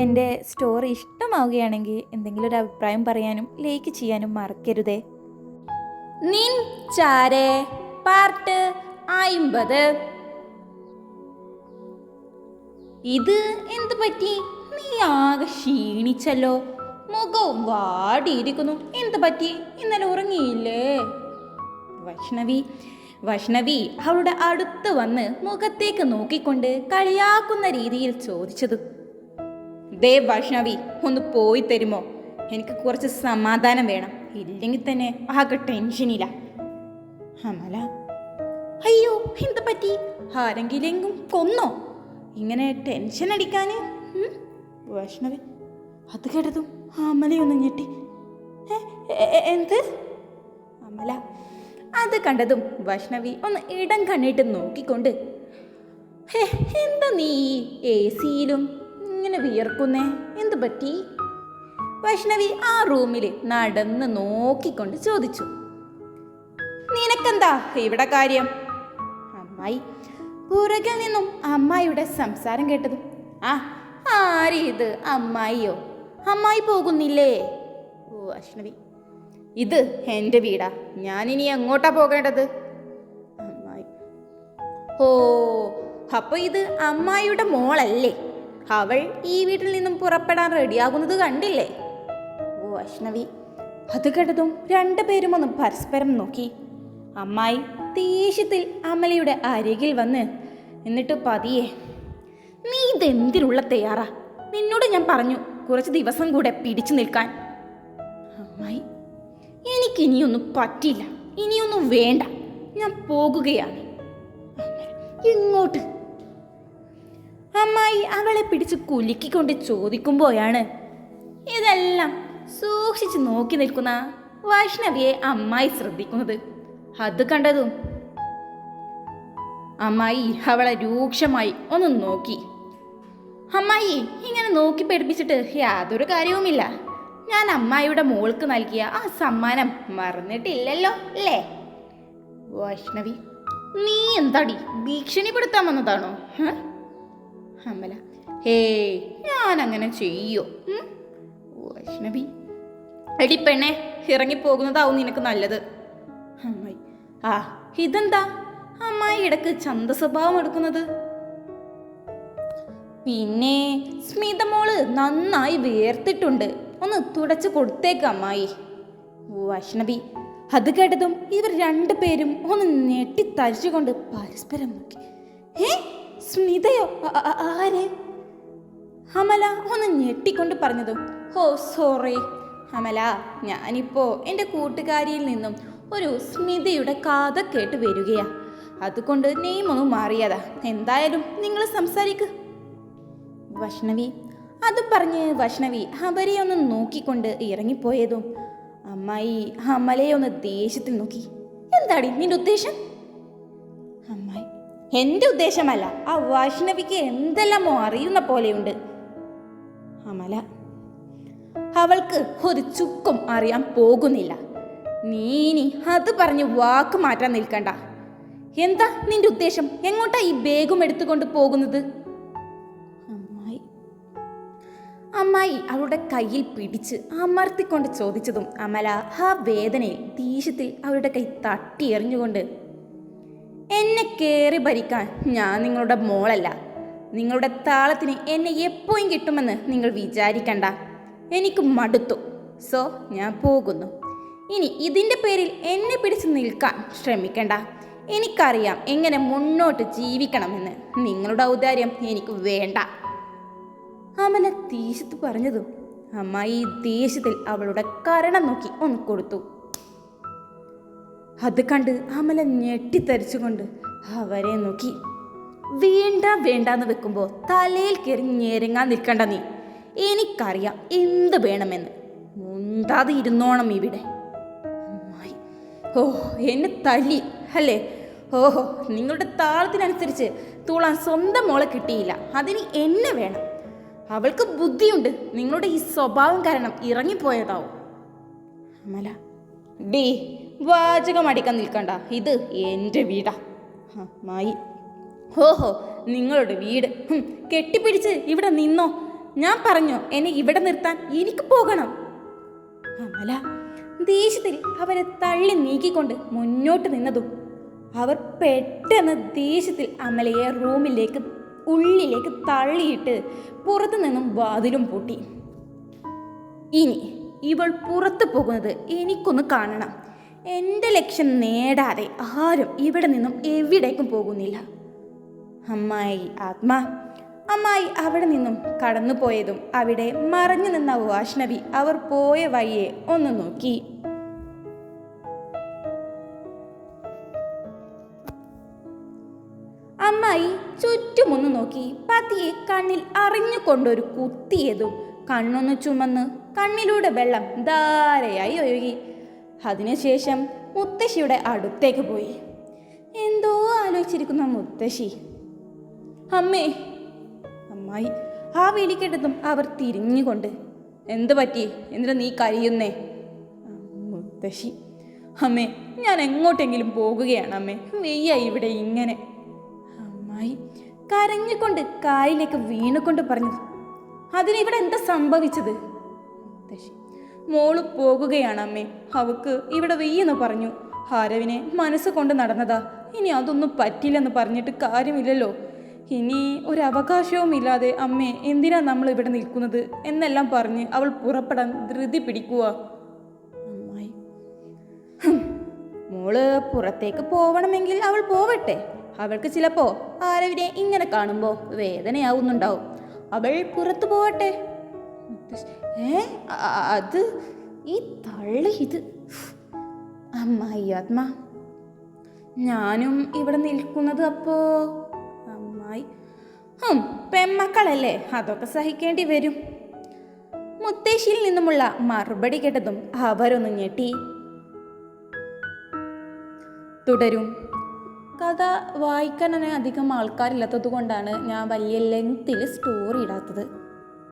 എന്റെ സ്റ്റോറി ഇഷ്ടമാവുകയാണെങ്കിൽ എന്തെങ്കിലും ഒരു അഭിപ്രായം പറയാനും ലൈക്ക് ചെയ്യാനും മറക്കരുതേ. നിൻ ചാരേ പാർട്ട് അയിമ്പത് ഇത് എന്ത് പറ്റി? നീ ആകെ ക്ഷീണിച്ചല്ലോ. മുഖവും വാടിയിരിക്കുന്നു. എന്ത് പറ്റി? ഇന്നലെ ഉറങ്ങിയില്ലേ? വൈഷ്ണവി വൈഷ്ണവി അവളുടെ അടുത്ത് വന്ന് മുഖത്തേക്ക് നോക്കിക്കൊണ്ട് കളിയാക്കുന്ന രീതിയിൽ ചോദിച്ചത് ദേ വൈഷ്ണവി ഒന്ന് പോയി തരുമോ? എനിക്ക് കുറച്ച് സമാധാനം വേണം. ഇല്ലെങ്കിൽ തന്നെ ആകെ ടെൻഷനില്ല അമല അയ്യോ എന്ത് പറ്റി? ആരെങ്കിലെങ്കും കൊന്നോ? ഇങ്ങനെ ടെൻഷൻ അടിക്കാന്? ഉം? വൈഷ്ണവി അത് കേട്ടതും അമലയൊന്ന് ഞെട്ടി. "ഏ, എ- എ- എന്ത്? അമല അത് കണ്ടതും വൈഷ്ണവി ഒന്ന് ഇടം കണ്ണിട്ട് നോക്കിക്കൊണ്ട് എന്താ നീ എ സിയിലും ഇങ്ങനെ വിയർക്കുന്നേ? എന്ത് പറ്റി? വൈഷ്ണവി ആ റൂമിൽ നടന്ന് നോക്കിക്കൊണ്ട് ചോദിച്ചു. നിനക്കെന്താ ഇവിടെ കാര്യം? അമ്മായി പുറകിൽ നിന്നും അമ്മായിയുടെ സംസാരം കേട്ടത്. ആ ആര് ഇത് അമ്മായിയോ? അമ്മായി പോകുന്നില്ലേ? ഓ വൈഷ്ണവി ഇത് എന്റെ വീടാ. ഞാൻ ഇനി എങ്ങോട്ടാ പോകേണ്ടത്? അമ്മായി ഓ അപ്പൊ ഇത് അമ്മായിയുടെ മോളല്ലേ? അവൾ ഈ വീട്ടിൽ നിന്നും പുറപ്പെടാൻ റെഡിയാകുന്നത് കണ്ടില്ലേ? ഓ വൈഷ്ണവി. അത് കേട്ടതും രണ്ടുപേരും ഒന്ന് പരസ്പരം നോക്കി. അമ്മായി ദേഷ്യത്തിൽ അമലയുടെ അരികിൽ വന്ന് എന്നിട്ട് പതിയെ നീ ഇതെന്തിനുള്ള തയ്യാറാ? നിന്നോട് ഞാൻ പറഞ്ഞു കുറച്ച് ദിവസം കൂടെ പിടിച്ചു നിൽക്കാൻ. അമ്മായി എനിക്കിനിയൊന്നും പറ്റില്ല. ഇനിയൊന്നും വേണ്ട. ഞാൻ പോകുകയാണ്. ഇങ്ങോട്ട്. അമ്മായി അവളെ പിടിച്ച് കുലുക്കിക്കൊണ്ട് ചോദിക്കുമ്പോഴാണ് ഇതെല്ലാം സൂക്ഷിച്ച് നോക്കി നിൽക്കുന്ന വൈഷ്ണവിയെ അമ്മായി ശ്രദ്ധിക്കുന്നത്. അത് കണ്ടതും അമ്മായി അവളെ രൂക്ഷമായി ഒന്ന് നോക്കി. അമ്മായി ഇങ്ങനെ നോക്കി പഠിപ്പിച്ചിട്ട് യാതൊരു കാര്യവുമില്ല. ഞാൻ അമ്മായിയുടെ മോൾക്ക് നൽകിയ ആ സമ്മാനം മറന്നിട്ടില്ലല്ലോ അല്ലേ? വൈഷ്ണവി നീ എന്താടി ഭീഷണിപ്പെടുത്താൻ വന്നതാണോ? അമല ഹേ ഞാൻ അങ്ങനെ ചെയ്യോ? വൈഷ്ണവി. എടി പെണ്ണെ ഇറങ്ങിപ്പോകുന്നതാവും നിനക്ക് നല്ലത്. അമ്മായി. ആ ഇതെന്താ? അമ്മായി ഇടയ്ക്ക് ചന്ത സ്വഭാവം എടുക്കുന്നത്. പിന്നെ സ്മിത മോൾ നന്നായി വേർത്തിട്ടുണ്ട്. ഒന്ന് തുടച്ചു കൊടുത്തേക്ക് അമ്മായി. വൈഷ്ണവി അത് കേട്ടതും ഇവർ രണ്ടുപേരും ഒന്ന് ഞെട്ടിത്തരിച്ചുകൊണ്ട് പരസ്പരം നോക്കി. ഏ? സ്മിതയോ? ആരെ? അമല ഒന്ന് ഞെട്ടിക്കൊണ്ട് പറഞ്ഞതും. ഹോ സോറി. അമല ഞാനിപ്പോ എന്റെ കൂട്ടുകാരിയിൽ നിന്നും ഒരു സ്മിതയുടെ കഥ കേട്ട് വരികയാ. അതുകൊണ്ട് നെയ്മ് മാറിയതാ. എന്തായാലും നിങ്ങൾ സംസാരിക്ക്. വഷ്ണവി അത് പറഞ്ഞ് വഷ്ണവി അവരെ ഒന്ന് നോക്കിക്കൊണ്ട് ഇറങ്ങിപ്പോയതും അമ്മായി അമലയെ ഒന്ന് ദേഷ്യത്തിൽ നോക്കി. എന്താടി നിന്റെ ഉദ്ദേശം? അമ്മായി എന്റെ ഉദ്ദേശമല്ല. ആ വൈഷ്ണവിക്ക് എന്തെല്ലാമോ അറിയുന്ന പോലെയുണ്ട്. അമല അവൾക്ക് ഒരു ചുക്കും അറിയാൻ പോകുന്നില്ല. നീ ഇനി അത് പറഞ്ഞ് വാക്ക് മാറ്റാൻ നിൽക്കണ്ട. എന്താ നിന്റെ ഉദ്ദേശം? എങ്ങോട്ടാ ഈ ബേഗും എടുത്തുകൊണ്ട് പോകുന്നത്? അമ്മായി. അമ്മായി അവളുടെ കയ്യിൽ പിടിച്ച് അമർത്തിക്കൊണ്ട് ചോദിച്ചതും അമല ആ വേദനയിൽ ദേഷ്യത്തിൽ അവളുടെ കൈ തട്ടി എറിഞ്ഞുകൊണ്ട് എന്നെ കയറി ഭരിക്കാൻ ഞാൻ നിങ്ങളുടെ മോളല്ല. നിങ്ങളുടെ താളത്തിന് എന്നെ എപ്പോഴും കിട്ടുമെന്ന് നിങ്ങൾ വിചാരിക്കണ്ട. എനിക്ക് മടുത്തു. സോ ഞാൻ പോകുന്നു. ഇനി ഇതിന്റെ പേരിൽ എന്നെ പിടിച്ച് നിൽക്കാൻ ശ്രമിക്കണ്ട. എനിക്കറിയാം എങ്ങനെ മുന്നോട്ട് ജീവിക്കണമെന്ന്. നിങ്ങളുടെ ഔദാര്യം എനിക്ക് വേണ്ട. അമല ദേഷ്യത്ത് പറഞ്ഞതും ഈ ദേഷ്യത്തിൽ അവളുടെ കരണം നോക്കി ഒന്ന് കൊടുത്തു. അത് കണ്ട് അമല ഞെട്ടിത്തരിച്ചുകൊണ്ട് അവരെ നോക്കി. വേണ്ട വേണ്ടാന്ന് വെക്കുമ്പോൾ തലയിൽ കയറി ഞെരങ്ങാൻ നിൽക്കണ്ട നീ. എനിക്കറിയാം എന്ത് വേണമെന്ന്. മുണ്ടാതെ ഇരുന്നോണം ഇവിടെ. ഓ എന്നെ തല്ലി അല്ലേ? ഓഹോ നിങ്ങളുടെ താളത്തിനനുസരിച്ച് തൂളാൻ സ്വന്തം മോളെ കിട്ടിയില്ല. അതിന് എന്നെ വേണം. അവൾക്ക് ബുദ്ധിയുണ്ട്. നിങ്ങളുടെ ഈ സ്വഭാവം കാരണം ഇറങ്ങിപ്പോയതാവും. അമല ഡേ വാചകം അടിക്കാൻ നിൽക്കണ്ട ഇത് എന്റെ വീടാ. മായി. ഓഹോ നിങ്ങളുടെ വീട്. കെട്ടിപ്പിടിച്ച് ഇവിടെ നിന്നോ. ഞാൻ പറഞ്ഞു എന്നെ ഇവിടെ നിർത്താൻ എനിക്ക് പോകണം. അമല ദേഷ്യത്തിൽ അവരെ തള്ളി നീക്കിക്കൊണ്ട് മുന്നോട്ട് നിന്നതും അവർ പെട്ടെന്ന് ദേഷ്യത്തിൽ അമലയെ റൂമിലേക്ക് ഉള്ളിലേക്ക് തള്ളിയിട്ട് പുറത്തു നിന്നും വാതിലും പൂട്ടി. ഇനി ഇവൾ പുറത്തു പോകുന്നത് എനിക്കൊന്ന് കാണണം. എന്റെ ലക്ഷ്യം നേടാതെ ആരും ഇവിടെ നിന്നും എവിടേക്കും പോകുന്നില്ല. അമ്മായി ആത്മാ അമ്മായി അവിടെ നിന്നും കടന്നുപോയതും അവിടെ മറഞ്ഞു നിന്ന വാഷ്ണവി അവർ പോയ വഴിയെ ഒന്ന് നോക്കി. അമ്മായി ചുറ്റുമൊന്ന് നോക്കി. പതിയെ കണ്ണിൽ അറിഞ്ഞുകൊണ്ടൊരു കുത്തിയതും കണ്ണൊന്ന് ചുമന്ന് കണ്ണിലൂടെ വെള്ളം ധാരയായി ഒഴുകി. അതിനുശേഷം മുത്തശ്ശിയുടെ അടുത്തേക്ക് പോയി. എന്തോ ആലോചിച്ചിരിക്കുന്ന മുത്തശ്ശി. അമ്മേ. അമ്മായി. ആ വിളിക്കെടുത്തും അവർ തിരിഞ്ഞുകൊണ്ട് എന്ത് പറ്റി? എന്നിട്ട് നീ കരയുന്നേ? മുത്തശ്ശി. അമ്മേ ഞാൻ എങ്ങോട്ടെങ്കിലും പോകുകയാണ് അമ്മേ. വെയ്യ ഇവിടെ ഇങ്ങനെ. അമ്മായി. കരഞ്ഞുകൊണ്ട് കാലിലേക്ക് വീണുകൊണ്ട് പറഞ്ഞു അതിനിവിടെ എന്താ സംഭവിച്ചത്? മുത്തശ്ശി മോൾ പോകുകയാണ് അമ്മേ. അവക്ക് ഇവിടെ വെയ്യെന്ന് പറഞ്ഞു. ഹാരവിനെ മനസ്സ് നടന്നതാ. ഇനി അതൊന്നും പറ്റില്ലെന്ന് പറഞ്ഞിട്ട് കാര്യമില്ലല്ലോ. ഇനി ഒരു അവകാശവും ഇല്ലാതെ അമ്മേ എന്തിനാ നമ്മൾ ഇവിടെ നിൽക്കുന്നത്? എന്നെല്ലാം പറഞ്ഞ് അവൾ പുറപ്പെടാൻ ധൃതി പിടിക്കുക അമ്മായി. മോൾ പുറത്തേക്ക് പോവണമെങ്കിൽ അവൾ പോവട്ടെ. അവൾക്ക് ചിലപ്പോ ആരവിനെ ഇങ്ങനെ കാണുമ്പോൾ വേദനയാവുന്നുണ്ടാവും. അവൾ പുറത്തു പോവട്ടെ. ഏ? അത് ഈ തള്ളി ഇത്. അമ്മായി ആത്മാ. ഞാനും ഇവിടെ നിൽക്കുന്നത് അപ്പോ അമ്മായി. ഹും പെമ്മക്കളല്ലേ അതൊക്കെ സഹിക്കേണ്ടി വരും. മുത്തേശിയിൽ നിന്നുമുള്ള മറുപടി കേട്ടതും അവരൊന്ന് ഞെട്ടി. തുടരും. കഥ വായിക്കാൻ അധികം ആൾക്കാരില്ലാത്തത് കൊണ്ടാണ് ഞാൻ വലിയ ലെങ്ത്തിൽ സ്റ്റോറി ഇടാത്തത്.